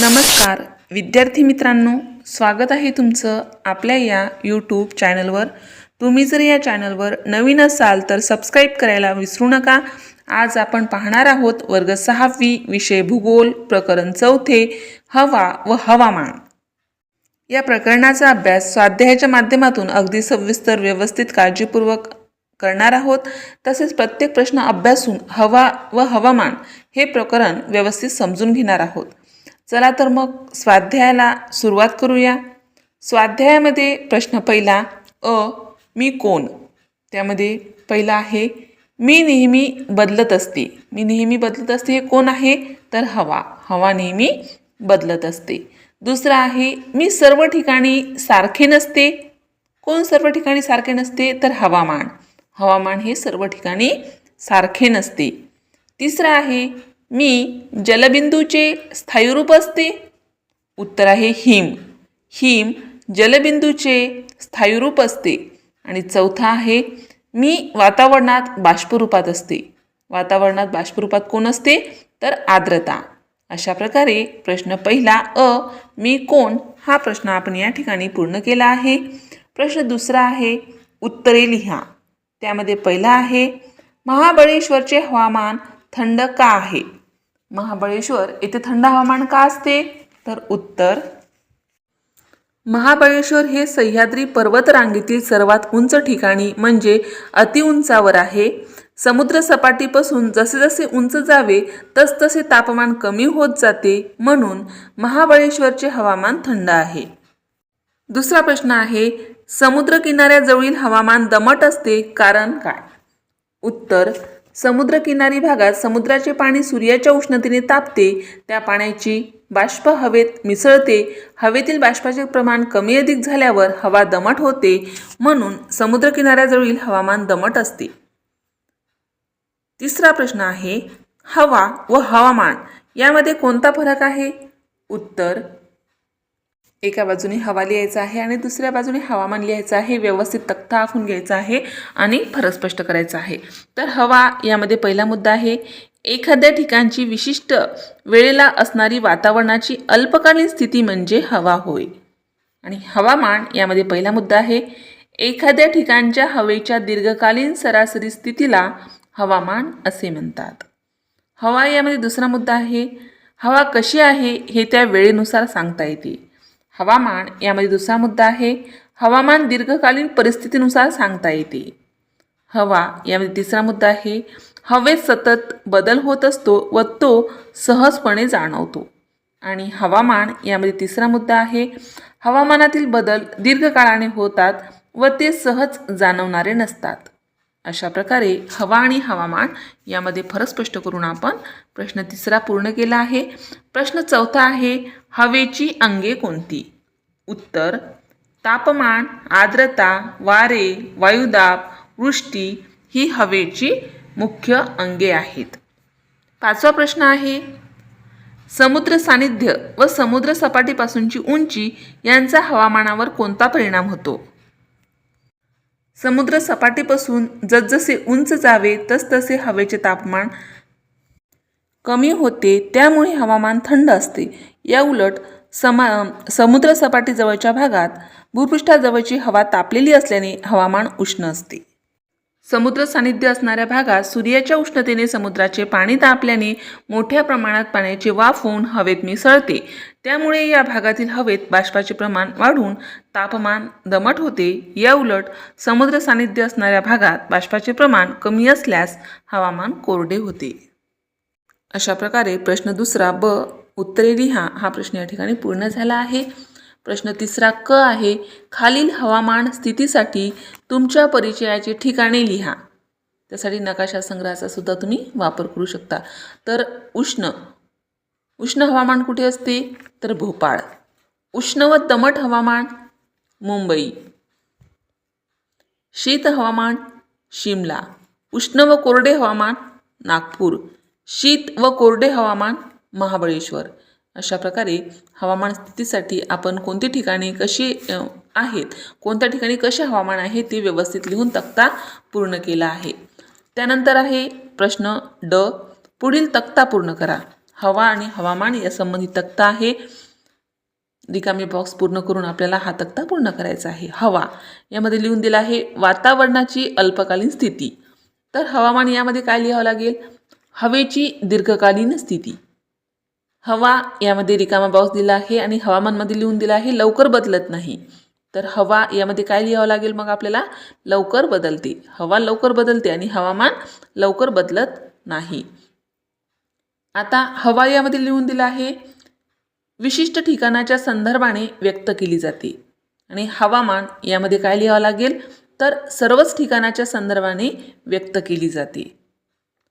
नमस्कार. विद्यार्थी मित्रांनो स्वागत आहे तुमचं आपल्या या यूट्यूब चॅनलवर तुम्ही जर या चॅनलवर नवीन असाल तर सबस्क्राईब करायला विसरू नका. आज आपण पाहणार आहोत वर्ग सहावी विषय भूगोल प्रकरण चौथे हवा व हवामान. या प्रकरणाचा अभ्यास स्वाध्यायाच्या माध्यमातून अगदी सविस्तर व्यवस्थित काळजीपूर्वक करणार आहोत. तसेच प्रत्येक प्रश्न अभ्यासून हवा व हवामान हे प्रकरण व्यवस्थित समजून घेणार आहोत. चला तर मग स्वाध्यायाला सुरुवात करूया. स्वाध्यायामध्ये प्रश्न पहिला अ मी कोण? त्यामध्ये पहिला आहे मी नेहमी बदलत असते. मी नेहमी बदलत असते हे कोण आहे? तर हवा. हवा नेहमी बदलत असते. दुसरं आहे मी सर्व ठिकाणी सारखे नसते. कोण सर्व ठिकाणी सारखे नसते? तर हवामान. हवामान हे सर्व ठिकाणी सारखे नसते. तिसरं आहे मी जलबिंदूचे स्थायीरूप असते? उत्तर आहे हिम. हिम जलबिंदूचे स्थायीरूप असते. आणि चौथा आहे मी वातावरणात बाष्परूपात असते. वातावरणात बाष्परूपात कोण असते? तर आर्द्रता. अशा प्रकारे प्रश्न पहिला अ मी कोण? हा प्रश्न आपण या ठिकाणी पूर्ण केला आहे. प्रश्न दुसरा आहे उत्तरे लिहा. त्यामध्ये पहिला आहे महाबळेश्वरचे हवामान थंड का आहे? महाबळेश्वर येथे थंड हवामान का असते? तर उत्तर. महाबळेश्वर हे सह्याद्री पर्वतरांगेतील सर्वात उंच ठिकाणी म्हणजे अतिउंचावर आहे. समुद्र सपाटीपासून जसे जसे उंच जावे तसतसे तापमान कमी होत जाते. म्हणून महाबळेश्वरचे हवामान थंड आहे. दुसरा प्रश्न आहे समुद्र किनाऱ्याजवळील हवामान दमट असते कारण काय? उत्तर. समुद्रकिनारी भागात समुद्राचे पाणी सूर्याच्या उष्णतेने तापते त्या पाण्याची बाष्प हवेत मिसळते. हवेतील बाष्पाचे प्रमाण कमी अधिक झाल्यावर हवा दमट होते म्हणून समुद्रकिनाऱ्याजवळील हवामान दमट असते. तिसरा प्रश्न आहे हवा व हवामान यामध्ये कोणता फरक आहे? उत्तर एका बाजूने हवा लिहायचा आहे आणि दुसऱ्या बाजूने हवामान लिहायचं आहे. व्यवस्थित तक्ता आखून घ्यायचा आहे आणि फरक स्पष्ट करायचा आहे. तर हवा यामध्ये पहिला मुद्दा आहे. एखाद्या ठिकाणची विशिष्ट वेळेला असणारी वातावरणाची अल्पकालीन स्थिती म्हणजे हवा होय. आणि हवामान यामध्ये पहिला मुद्दा आहे. एखाद्या ठिकाणच्या हवेच्या दीर्घकालीन सरासरी स्थितीला हवामान असे म्हणतात. हवा यामध्ये दुसरा मुद्दा आहे. हवा कशी आहे हे त्या वेळेनुसार सांगता येते. हवामान यामध्ये दुसरा मुद्दा आहे. हवामान दीर्घकालीन परिस्थितीनुसार सांगता येते. हवा यामध्ये तिसरा मुद्दा आहे. हवेत सतत बदल होत असतो व तो सहजपणे जाणवतो. आणि हवामान यामध्ये तिसरा मुद्दा आहे. हवामानातील बदल दीर्घकाळाने होतात व ते सहज जाणवणारे नसतात. अशा प्रकारे हवा आणि हवामान यामध्ये फरक स्पष्ट करून आपण प्रश्न तिसरा पूर्ण केला आहे. प्रश्न चौथा आहे हवेची अंगे कोणती? उत्तर तापमान आर्द्रता वारे वायुदाब वृष्टी ही हवेची मुख्य अंगे आहेत. पाचवा प्रश्न आहे समुद्र सानिध्य व समुद्र सपाटीपासूनची उंची यांचा हवामानावर कोणता परिणाम होतो? समुद्र सपाटीपासून जसजसे उंच जावे तसतसे हवेचे तापमान कमी होते. त्यामुळे हवामान थंड असते. या उलट समा समुद्र सपाटीजवळच्या भागात भूपृष्ठाजवळची हवा तापलेली असल्याने हवामान उष्ण असते. समुद्र सानिध्य असणाऱ्या भागात सूर्याच्या उष्णतेने समुद्राचे पाणी तापल्याने मोठ्या प्रमाणात पाण्याची वाफ होऊन हवेत मिसळते. त्यामुळे या भागातील हवेत बाष्पाचे प्रमाण वाढून तापमान दमट होते. या उलट समुद्र सानिध्य असणाऱ्या भागात बाष्पाचे प्रमाण कमी असल्यास हवामान कोरडे होते. अशा प्रकारे प्रश्न दुसरा ब उत्तरे लिहा हा प्रश्न या ठिकाणी पूर्ण झाला आहे. प्रश्न तिसरा क आहे खालील हवामान स्थितीसाठी तुमच्या परिचयाची ठिकाणे लिहा. त्यासाठी नकाशा संग्रहाचा सुद्धा तुम्ही वापर करू शकता. तर उष्ण. उष्ण हवामान कुठे असते? तर भोपाळ. उष्ण व दमट हवामान मुंबई. शीत हवामान शिमला. उष्ण व कोरडे हवामान नागपूर. शीत व कोरडे हवामान महाबळेश्वर. अशा प्रकारे हवामान स्थितीसाठी आपण कोणती ठिकाणी कशी आहेत कोणत्या ठिकाणी कसे हवामान आहे ते व्यवस्थित लिहून तक्ता पूर्ण केला आहे. त्यानंतर आहे प्रश्न ड. पुढील तक्ता पूर्ण करा. हवा आणि हवामान या संबंधित तक्ता आहे. रिकामे बॉक्स पूर्ण करून आपल्याला हा तक्ता पूर्ण करायचा आहे. हवा. यामध्ये लिहून दिला आहे वातावरणाची अल्पकालीन स्थिती. तर हवामान यामध्ये काय लिहावं लागेल? हवेची दीर्घकालीन स्थिती. हवा यामध्ये रिकामा बॉक्स दिला आहे आणि हवामानमध्ये लिहून दिला आहे लवकर बदलत नाही. तर हवा यामध्ये काय लिहावं लागेल मग आपल्याला? लवकर बदलते. हवा लवकर बदलते आणि हवामान लवकर बदलत नाही. आता हवा यामध्ये लिहून दिला आहे विशिष्ट ठिकाणाच्या संदर्भाने व्यक्त केली जाते. आणि हवामान यामध्ये काय लिहावं लागेल? तर सर्वच ठिकाणाच्या संदर्भाने व्यक्त केली जाते.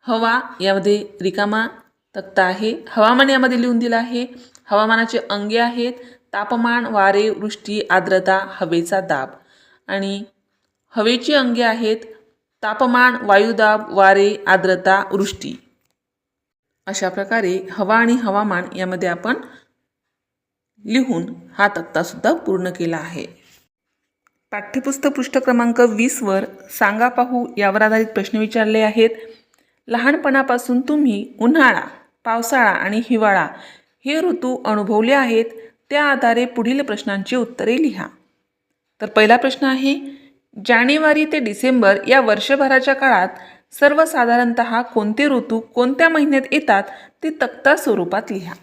हवा यामध्ये रिकामा तक्ता आहे. हवामान यामध्ये लिहून दिलं आहे हवामानाचे अंगे आहेत तापमान वारे वृष्टी आर्द्रता हवेचा दाब. आणि हवेची अंगे आहेत तापमान वायुदाब वारे आर्द्रता वृष्टी. अशा प्रकारे हवा आणि हवामान यामध्ये आपण लिहून हा तक्तासुद्धा पूर्ण केला आहे. पाठ्यपुस्तक पृष्ठ क्रमांक वीसवर सांगा पाहू यावर आधारित प्रश्न विचारले आहेत. लहानपणापासून तुम्ही उन्हाळा पावसाळा आणि हिवाळा हे ऋतू अनुभवले आहेत त्या आधारे पुढील प्रश्नांची उत्तरे लिहा. तर पहिला प्रश्न आहे जानेवारी ते डिसेंबर या वर्षभराच्या काळात सर्वसाधारणत कोणते ऋतू कोणत्या महिन्यात येतात ते तक्ता स्वरूपात लिहा.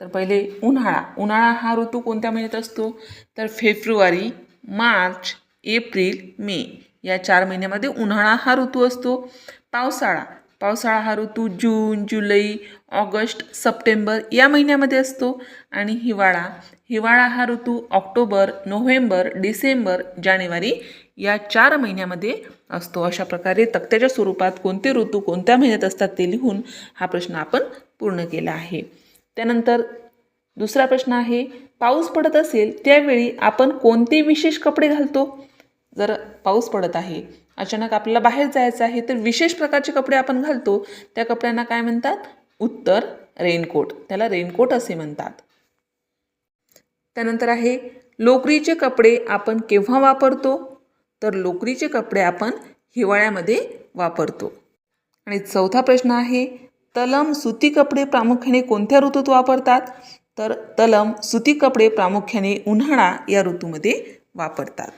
तर पहिले उन्हाळा उन्हाळा हा ऋतू कोणत्या महिन्यात असतो? तर फेब्रुवारी मार्च एप्रिल मे या चार महिन्यामध्ये उन्हाळा हा ऋतू असतो. पावसाळा पावसाळा हा ऋतू जून जुलै ऑगस्ट सप्टेंबर या महिन्यामध्ये असतो. आणि हिवाळा हिवाळा हा ऋतू ऑक्टोबर नोव्हेंबर डिसेंबर जानेवारी या चार महिन्यामध्ये असतो. अशा प्रकारे तक्त्याच्या स्वरूपात कोणते ऋतू कोणत्या महिन्यात असतात ते लिहून हा प्रश्न आपण पूर्ण केला आहे. त्यानंतर दुसरा प्रश्न आहे पाऊस पडत असेल त्यावेळी आपण कोणते विशेष कपडे घालतो? जर पाऊस पडत आहे अचानक आपल्याला बाहेर जायचं आहे तर विशेष प्रकारचे कपडे आपण घालतो. त्या कपड्यांना काय म्हणतात? उत्तर रेनकोट. त्याला रेनकोट असे म्हणतात. त्यानंतर आहे लोकरीचे कपडे आपण केव्हा वापरतो? तर लोकरीचे कपडे आपण हिवाळ्यामध्ये वापरतो. आणि चौथा प्रश्न आहे तलम सुती कपडे प्रामुख्याने कोणत्या ऋतूत वापरतात? तर तलम सुती कपडे प्रामुख्याने उन्हाळा या ऋतूमध्ये वापरतात.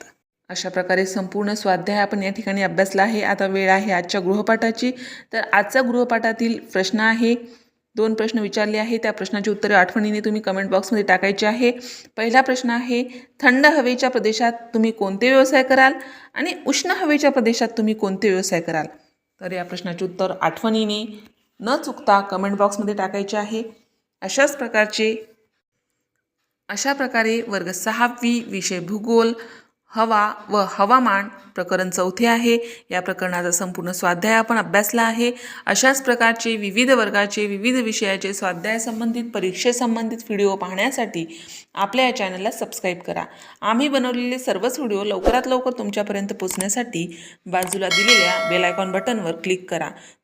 अशा प्रकारे संपूर्ण स्वाध्याय आपण या ठिकाणी अभ्यासला आहे. आता वेळ आहे आजच्या गृहपाठाची. तर आजचा गृहपाठातील प्रश्न आहे. दोन प्रश्न विचारले आहे त्या प्रश्नाची उत्तरे आठवणीने तुम्ही कमेंट बॉक्समध्ये टाकायचे आहे. पहिला प्रश्न आहे थंड हवेच्या प्रदेशात तुम्ही कोणते व्यवसाय कराल आणि उष्ण हवेच्या प्रदेशात तुम्ही कोणते व्यवसाय कराल? तर या प्रश्नाचे उत्तर आठवणीने न चुकता कमेंट बॉक्समध्ये टाकायचे आहे. अशाच प्रकारचे अशा प्रकारे वर्ग सहावी विषय भूगोल हवा व हवामान प्रकरण चौथे आहे. या प्रकरणाचा संपूर्ण स्वाध्याय आपण अभ्यासला आहे. अशाच प्रकारचे विविध वर्गाचे विविध विषयाचे स्वाध्याय संबंधित परीक्षेसंबंधित व्हिडिओ पाहण्यासाठी आपल्या या चॅनलला सबस्क्राईब करा. आम्ही बनवलेले सर्वच व्हिडिओ लवकरात लवकर तुमच्यापर्यंत पोचण्यासाठी बाजूला दिलेल्या बेलायकॉन बटनवर क्लिक करा.